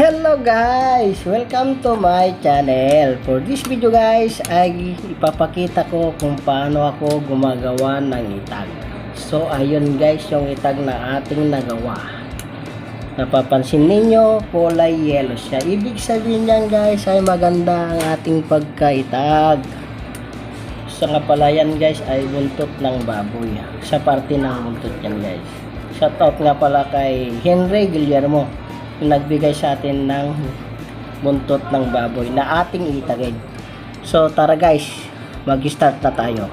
Hello guys! Welcome to my channel. For this video guys ay ipapakita ko kung paano ako gumagawa ng itag. So ayun guys yung itag na ating nagawa. Napapansin ninyo kulay yellow siya. Ibig sabihin niyan guys ay maganda ang ating pagkaitag. Sa yan guys ay buntot ng baboy. Sa parte ng buntot yan guys. Shoutout nga pala kay Henry Guillermo nagbigay sa atin ng buntot ng baboy na ating itagin. So tara guys, mag-start na tayo.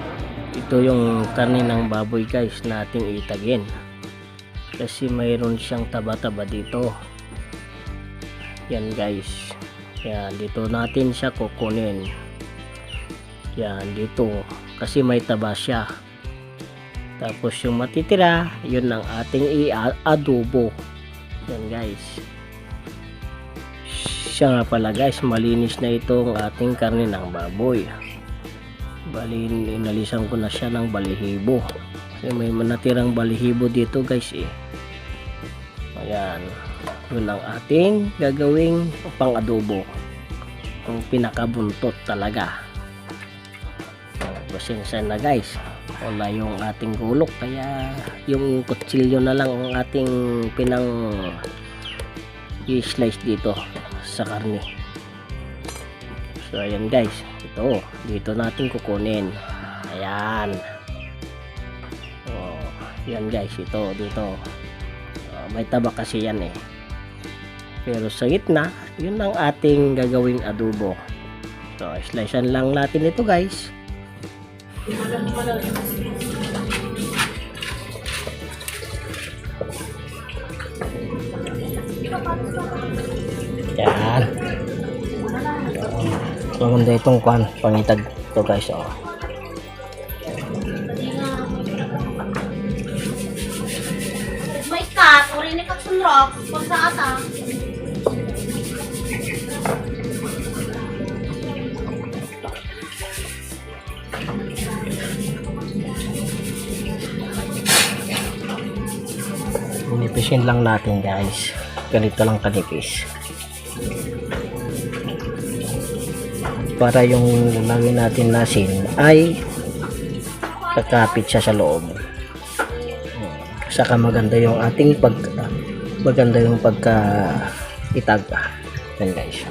Ito yung karne ng baboy guys na ating itagin. Kasi mayroon siyang taba-taba dito. Yan guys. Yan, dito natin siya kukunin. Yan, dito. Kasi may taba siya. Tapos yung matitira, yun ang ating i-adobo. Yan guys. Siya nga pala guys, malinis na itong ating karne ng baboy. Bali, inalisan ko na siya ng balihibo. Kasi may natirang balihibo dito guys eh. Ayan. Yun ang ating gagawing pang adobo. Ang pinakabuntot talaga. Pasensya na guys. Wala yung ating gulok. Kaya yung kutsilyo na lang ang ating pinang i-slice dito sa karne. So ayan guys, ito dito natin kukunin. Ayan. Oh, yan guys, ito dito. Oh, may taba kasi yan eh. Pero sa gitna, yun ang ating gagawing adobo. So, slicean lang natin ito guys. Yan. So, maganda itong kwan, pangitag to guys. Oh. May cat, uri ni Katsun Rock, pag sa ata. Inipisin lang natin guys. Ganito lang kanipis. Para yung lagyan natin nasin ay kakapit siya sa loob. Saka maganda yung ating pag maganda yung pagka itag. Yan guys.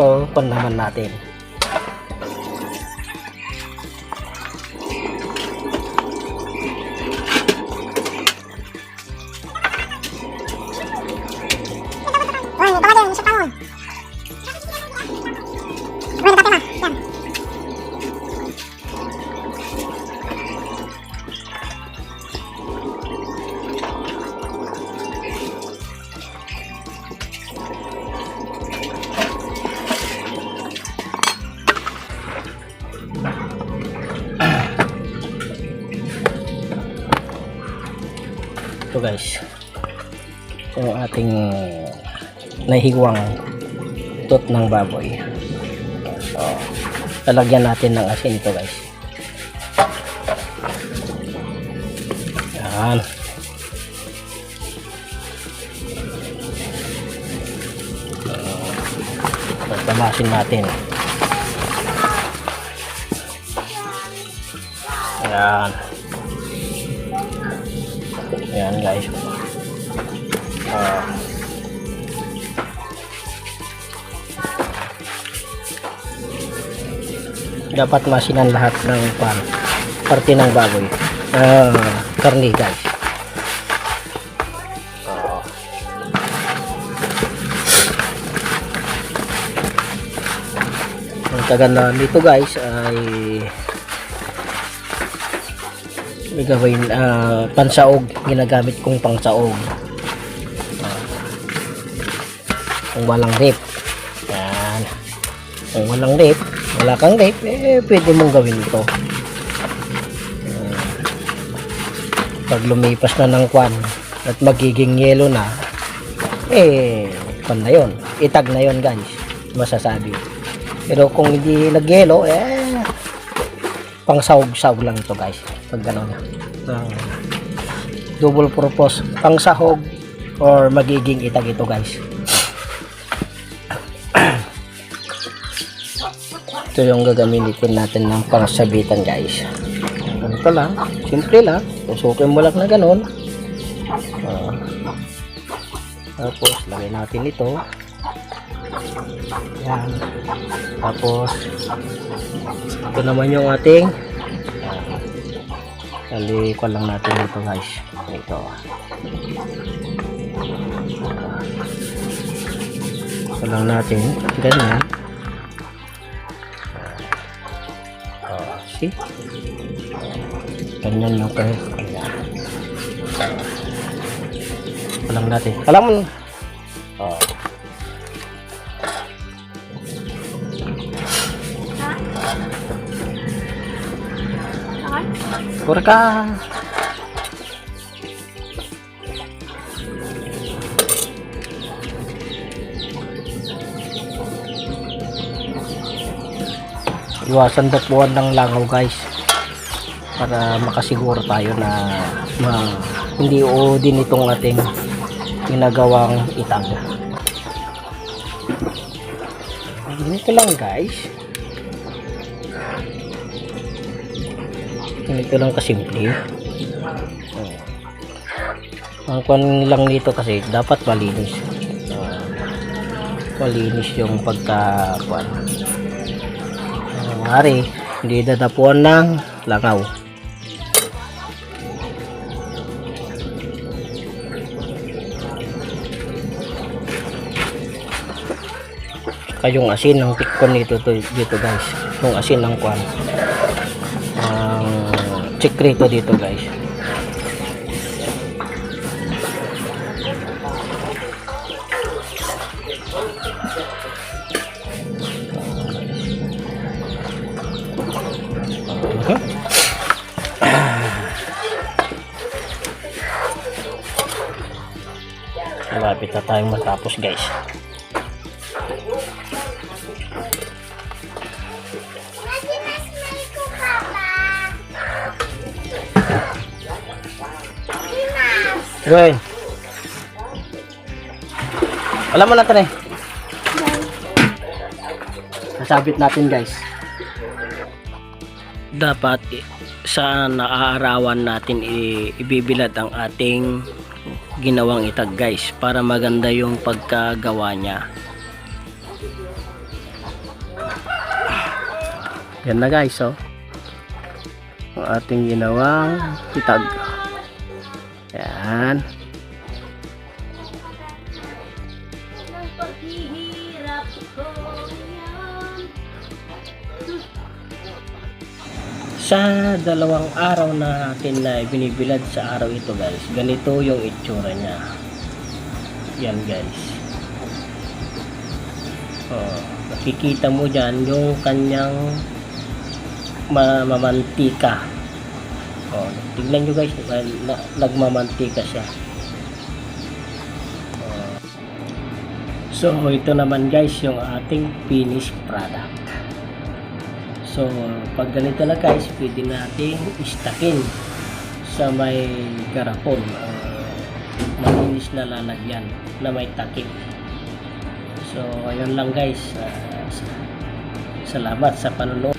Ito pan naman natin. Uy, baka din, isa pa. Ito guys. Yung ating nahigwang tot ng baboy. So, lalagyan natin ng asin ito guys. Yan. So, tamasin natin. Yan. Yan guys. Ah. dapat masinan lahat ng pan parte ng baboy. Ah, karni guys. Ah. Ang kaganda nito guys ay may gawin ah, pansaog ginagamit kong pangsaog Ah. kung walang rip yan Kung walang rape, wala kang rape, eh, pwede mong gawin ito. Uh, pag lumipas na ng kwan at magiging yelo na, eh, kwan na yun. Itag na yun, guys. Masasabi. Pero kung hindi nagyelo, eh, pang sahog-sahog lang ito, guys. Pag gano'n. Uh, double purpose. Pang sahog or magiging itag ito, guys. ito yung gagamitin natin ng pangsabitan guys ganito lang simple lang tusukin mo lang na ganun Ah. tapos lagay natin ito yan tapos ito naman yung ating Kali ko lang natin ito guys ito ito lang natin ganyan Oh, see? Ganyan yung kaya. Ganyan. Alam natin. Alam mo. Pura ka. iwasan dapuan ng langaw guys. Para makasiguro tayo na ma, hindi din itong ating ginagawang itag. Ganito lang guys ganito lang kasimple Oh. ang kwan lang nito kasi dapat malinis malinis yung pagka kwan Mari, hindi dadapuan ng langaw. Saka yung asin ng tikon nito to, dito guys. Yung asin ng kwan. Chikrito dito guys. Okay. Malapit na tayong matapos guys. Gawin. Alam mo natin eh. Nasabit natin guys. Dapat i- sa naaarawan natin i- ibibilad ang ating ginawang itag guys para maganda yung pagkagawa niya. Yan na guys oh. Ang ating ginawang itag. Yan. Sa dalawang araw na natin na binibilad sa araw ito guys, ganito yung itsura niya. Yan guys. Oh, nakikita mo dyan yung kanyang ma- mamantika. Oh, tignan nyo guys, na, na- nagmamantika siya. Oh. So, ito naman guys yung ating finished product. So, pag ganito na guys, pwede natin istakin sa may garapon. Uh, malinis na lalagyan na may takip. So, ayun lang guys. Sa- salamat sa panonood.